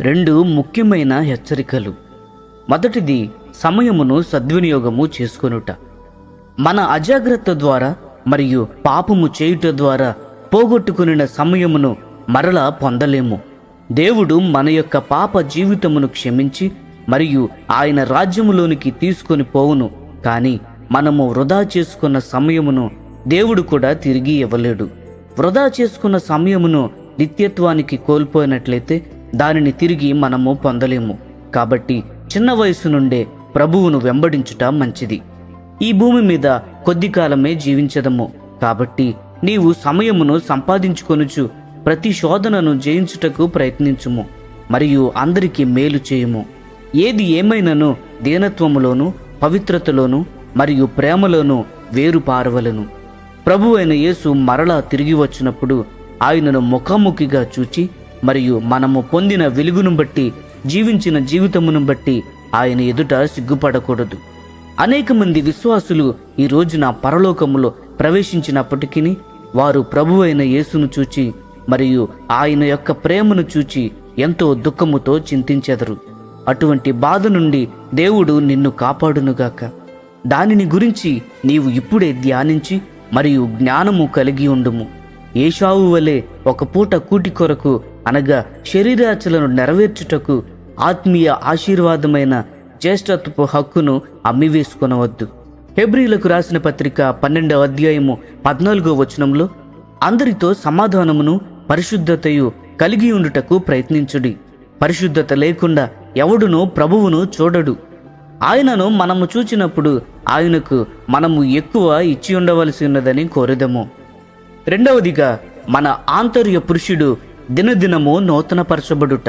రెండు ముఖ్యమైన హెచ్చరికలు. మొదటిది సమయమును సద్వినియోగము చేసుకొనుట. మన అజాగ్రత్త ద్వారా మరియు పాపము చేయుట ద్వారా పోగొట్టుకునిన సమయమును మరలా పొందలేము. దేవుడు మన యొక్క పాప జీవితమును క్షమించి మరియు ఆయన రాజ్యములోనికి తీసుకొని పోవును. కానీ మనము వృధా చేసుకున్న సమయమును దేవుడు కూడా తిరిగి ఇవ్వలేడు. వృధా చేసుకున్న సమయమును నిత్యత్వానికి కోల్పోయినట్లయితే దానిని తిరిగి మనము పొందలేము. కాబట్టి చిన్న వయసు నుండే ప్రభువును వెంబడించుట మంచిది. ఈ భూమి మీద కొద్ది కాలమే జీవించదము. కాబట్టి నీవు సమయమును సంపాదించుకొనుచు ప్రతి శోధనను జయించుటకు ప్రయత్నించుము. మరియు అందరికీ మేలు చేయుము. ఏది ఏమైనను దీనత్వములోను పవిత్రతలోను మరియు ప్రేమలోను వేరు పారవలను. ప్రభు అయిన యేసు మరలా తిరిగి వచ్చినప్పుడు ఆయనను ముఖాముఖిగా చూచి మరియు మనము పొందిన వెలుగును బట్టి జీవించిన జీవితమును బట్టి ఆయన ఎదుట సిగ్గుపడకూడదు. అనేక మంది విశ్వాసులు ఈ రోజున పరలోకములో ప్రవేశించినప్పటికీ వారు ప్రభు అయిన యేసును చూచి మరియు ఆయన యొక్క ప్రేమను చూచి ఎంతో దుఃఖముతో చింతించెదరు. అటువంటి బాధ నుండి దేవుడు నిన్ను కాపాడునుగాక. దానిని గురించి నీవు ఇప్పుడే ధ్యానించి మరియు జ్ఞానము కలిగి ఉండుము. ఏషావు వలె ఒక పూట కూటి కొరకు అనగా శరీరాచలను నెరవేర్చుటకు ఆత్మీయ ఆశీర్వాదమైన జ్యేష్ఠత్వపు హక్కును అమ్మివేసుకొనవద్దు. హెబ్రిలకు రాసిన పత్రిక పన్నెండవ అధ్యాయము పద్నాలుగో వచనంలో అందరితో సమాధానమును పరిశుద్ధతయు కలిగి ఉండుటకు ప్రయత్నించుడి. పరిశుద్ధత లేకుండా ఎవడునో ప్రభువును చూడడు. ఆయనను మనము చూచినప్పుడు ఆయనకు మనము ఎక్కువ ఇచ్చి ఉండవలసి ఉన్నదని కోరుదము. రెండవదిగా మన ఆంతర్య పురుషుడు దినదినము నూతనపరచబడుట.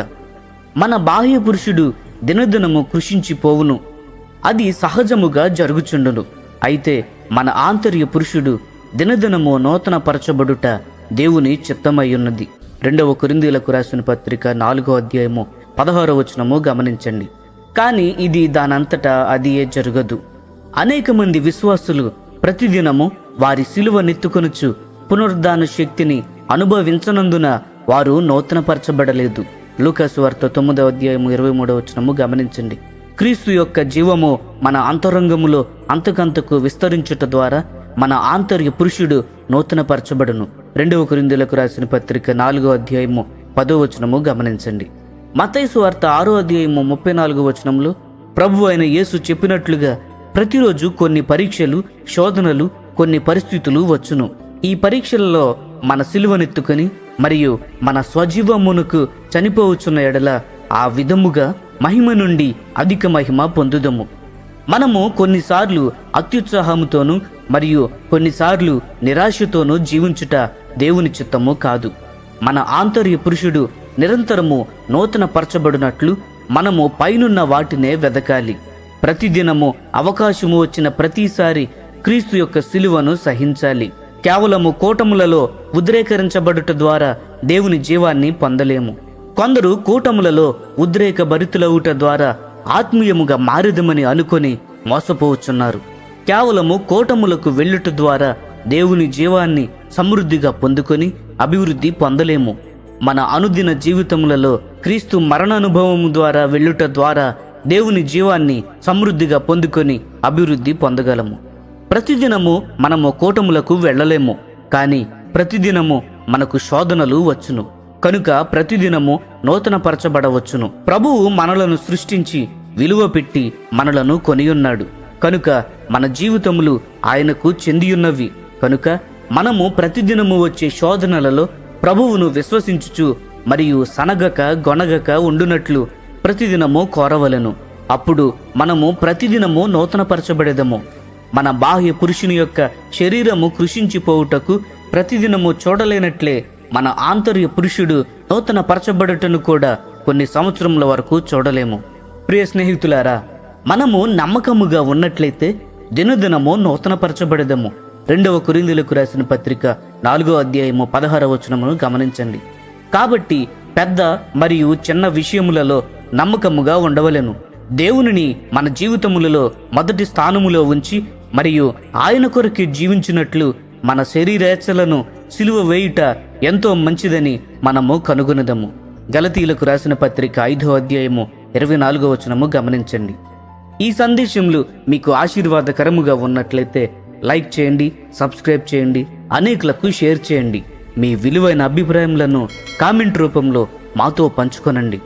మన బాహ్య పురుషుడు దినదినము కృషించిపోవును. అది సహజముగా జరుగుచుండును. అయితే మన ఆంతర్య పురుషుడు దినదినము నూతనపరచబడుట దేవుని చిత్తమయ్యున్నది రెండవ కురిందీలకు రాసిన పత్రిక నాలుగో అధ్యాయము పదహారో వచనము గమనించండి. కానీ ఇది దానంతటా అదియే జరగదు. అనేక మంది విశ్వాసులు ప్రతిదినము వారి సిలువ నెత్తుకొనుచు పునరుద్ధాన శక్తిని అనుభవించనందున వారు నూతనపరచబడలేదు. లూకాసు వార్త తొమ్మిదవ అధ్యాయము ఇరవై మూడవ వచనము గమనించండి. క్రీస్తు యొక్క జీవము మన అంతరంగములో అంతకంతకు విస్తరించుట ద్వారా మన ఆంతర్య పురుషుడు నూతనపరచబడును. రెండవ కురిందులకు రాసిన పత్రిక నాలుగో అధ్యాయము పదో వచనము గమనించండి. మతైసు వార్త ఆరో అధ్యాయము ముప్పై నాలుగో వచనంలో ప్రభు అయిన యేసు చెప్పినట్లుగా ప్రతిరోజు కొన్ని పరీక్షలు శోధనలు కొన్ని పరిస్థితులు వచ్చును. ఈ పరీక్షలలో మన సిలువనెత్తుకొని మరియు మన స్వజీవమునకు చనిపోవచ్చున్న ఎడల ఆ విధముగా మహిమ నుండి అధిక మహిమ పొందుదము. మనము కొన్నిసార్లు అత్యుత్సాహముతోనూ మరియు కొన్నిసార్లు నిరాశతోనూ జీవించుట దేవుని చిత్తము కాదు. మన ఆంతర్య పురుషుడు నిరంతరము నూతన పరచబడినట్లు మనము పైనున్న వాటినే వెదకాలి. ప్రతిదినము అవకాశము వచ్చిన ప్రతిసారి క్రీస్తు యొక్క సిలువను సహించాలి. కేవలము కూటములలో ఉద్రేకరించబడుట ద్వారా దేవుని జీవాన్ని పొందలేము. కొందరు కూటములలో ఉద్రేక భరితులవుట ద్వారా ఆత్మీయముగా మారిదమని అనుకొని మోసపోవచ్చున్నారు. కేవలము కూటములకు వెళ్ళుట ద్వారా దేవుని జీవాన్ని సమృద్ధిగా పొందుకొని అభివృద్ధి పొందలేము. మన అనుదిన జీవితములలో క్రీస్తు మరణానుభవము ద్వారా వెళ్ళుట ద్వారా దేవుని జీవాన్ని సమృద్ధిగా పొందుకొని అభివృద్ధి పొందగలము. ప్రతిదినము మనము కూటములకు వెళ్ళలేము కానీ ప్రతిదినము మనకు శోధనలు వచ్చును. కనుక ప్రతిదినము నూతనపరచబడవచ్చును. ప్రభువు మనలను సృష్టించి విలువ పెట్టి మనలను కొనియున్నాడు. కనుక మన జీవితములు ఆయనకు చెందియున్నవి. కనుక మనము ప్రతిదినము వచ్చే శోధనలలో ప్రభువును విశ్వసించుచు మరియు సనగక గొనగక ఉండునట్లు ప్రతిదినము కోరవలెను. అప్పుడు మనము ప్రతిదినము నూతనపరచబడేదము. మన బాహ్య పురుషుని యొక్క శరీరము కృషించిపోవుటకు ప్రతిదినము చూడలేనట్లే మన ఆంతర్య పురుషుడు నూతన పరచబడుటను కూడా కొన్ని సంవత్సరముల వరకు చూడలేము. ప్రియ స్నేహితులారా మనము నమ్మకముగా ఉన్నట్లయితే దినదినము నూతనపరచబడదము. రెండవ కురిందులకు రాసిన పత్రిక నాలుగో అధ్యాయము పదహారవ వచనమును గమనించండి. కాబట్టి పెద్ద మరియు చిన్న విషయములలో నమ్మకముగా ఉండవలెను. దేవునిని మన జీవితములలో మొదటి స్థానములో ఉంచి మరియు ఆయన కొరకు జీవించినట్లు మన శరీరేచ్ఛలను సిలువ వేయుట ఎంతో మంచిదని మనము కనుగొనదము. గలతీలకు రాసిన పత్రిక ఐదో అధ్యాయము ఇరవై నాలుగో వచనము గమనించండి. ఈ సందేశంలో మీకు ఆశీర్వాదకరముగా ఉన్నట్లయితే లైక్ చేయండి సబ్స్క్రైబ్ చేయండి అనేకులకు షేర్ చేయండి. మీ విలువైన అభిప్రాయములను కామెంట్ రూపంలో మాతో పంచుకొనండి.